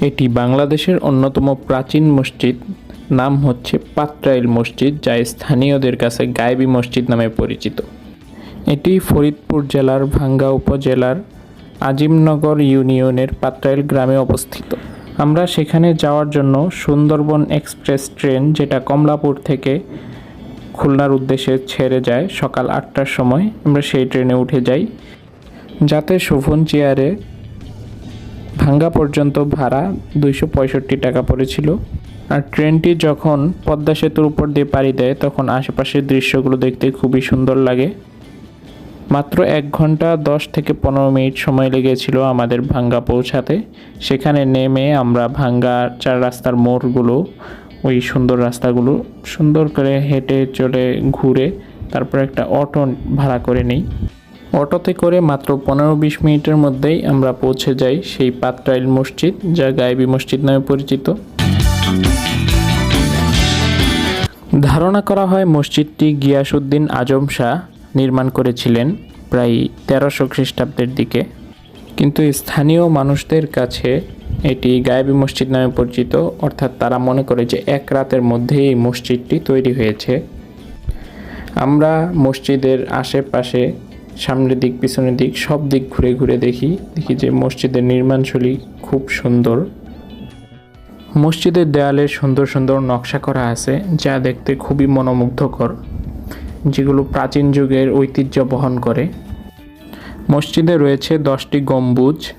এটি বাংলাদেশের অন্যতম প্রাচীন মসজিদ। নাম হচ্ছে পাত্রাইল মসজিদ, যা স্থানীয়দের কাছে গায়েবী মসজিদ নামে পরিচিত। এটি ফরিদপুর জেলার ভাঙ্গা উপজেলার আজিমনগর ইউনিয়নের পাত্রাইল গ্রামে অবস্থিত। আমরা সেখানে যাওয়ার জন্য সুন্দরবন এক্সপ্রেস ট্রেন, যেটা কমলাপুর থেকে খুলনার উদ্দেশ্যে ছেড়ে যায় সকাল আটটার সময়, আমরা সেই ট্রেনে উঠে যাই। যাতে শোভন চেয়ারে ভাঙ্গা পর্যন্ত ভাড়া দুইশো পঁয়ষট্টি টাকা পড়েছিল। আর ট্রেনটি যখন পদ্মা সেতুর উপর দিয়ে পাড়ি দেয়, তখন আশেপাশের দৃশ্যগুলো দেখতে খুবই সুন্দর লাগে। মাত্র এক ঘণ্টা দশ থেকে পনেরো মিনিট সময় লেগেছিল আমাদের ভাঙ্গা পৌঁছাতে। সেখানে নেমে আমরা ভাঙ্গা চার রাস্তার মোড়গুলো, ওই সুন্দর রাস্তাগুলো সুন্দর করে হেঁটে চলে ঘুরে তারপর একটা অটো ভাড়া করে নিই। অটোতে করে মাত্র পনেরো বিশ মিনিটের মধ্যেই আমরা পৌঁছে যাই সেই পাত্রাইল মসজিদ, যা গায়েবী মসজিদ নামে পরিচিত। ধারণা করা হয় মসজিদটি গিয়াসউদ্দিন আজম শাহ নির্মাণ করেছিলেন প্রায় তেরোশো খ্রিস্টাব্দের দিকে। কিন্তু স্থানীয় মানুষদের কাছে এটি গায়েবী মসজিদ নামে পরিচিত, অর্থাৎ তারা মনে করে যে এক রাতের মধ্যেই এই মসজিদটি তৈরি হয়েছে। আমরা মসজিদের আশেপাশে সামনের দিক, পিছনের দিক, সব দিক ঘুরে ঘুরে দেখি। দেখি যে মসজিদের নির্মাণশৈলী খুব সুন্দর। মসজিদের দেয়ালে সুন্দর সুন্দর নকশা করা আছে, যা দেখতে খুবই মনোমুগ্ধকর, যেগুলো প্রাচীন যুগের ঐতিহ্য বহন করে। মসজিদে রয়েছে দশটি গম্বুজ।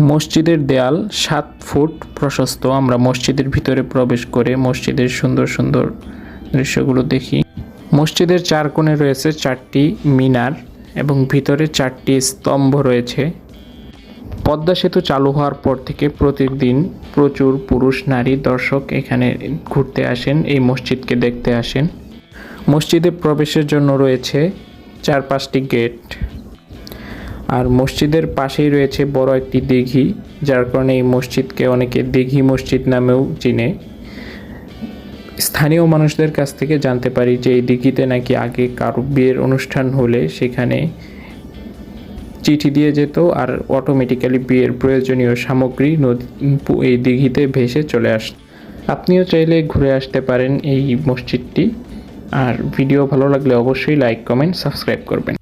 মসজিদের দেয়াল সাত ফুট প্রশস্ত। আমরা মসজিদের ভিতরে প্রবেশ করে মসজিদের সুন্দর সুন্দর দৃশ্যগুলো দেখি। মসজিদের চার কোণে রয়েছে চারটি মিনার। এবং ভিতরে চারটি স্তম্ভ রয়েছে। পদ্মা সেতু চালু হওয়ার পর থেকে প্রতিদিন প্রচুর পুরুষ, নারী, দর্শক এখানে ঘুরতে আসেন, এই মসজিদকে দেখতে আসেন। মসজিদে প্রবেশের জন্য রয়েছে চার পাঁচটি গেট। আর মসজিদের পাশেই রয়েছে বড় একটি দিঘি, যার কারণে এই মসজিদকে অনেকে দিঘি মসজিদ নামেও চিনে। স্থানীয় মানুষদের কাছ থেকে জানতে পারি যে এই দিঘিতে নাকি আগে কারও বিয়ের অনুষ্ঠান হলে সেখানে চিঠি দিয়ে যেত আর অটোমেটিক্যালি বিয়ের প্রয়োজনীয় সামগ্রী নদী এই দিঘিতে ভেসে চলে আসত। আপনিও চাইলে ঘুরে আসতে পারেন এই মসজিদটি। আর ভিডিও ভালো লাগলে অবশ্যই লাইক কমেন্ট সাবস্ক্রাইব করবেন।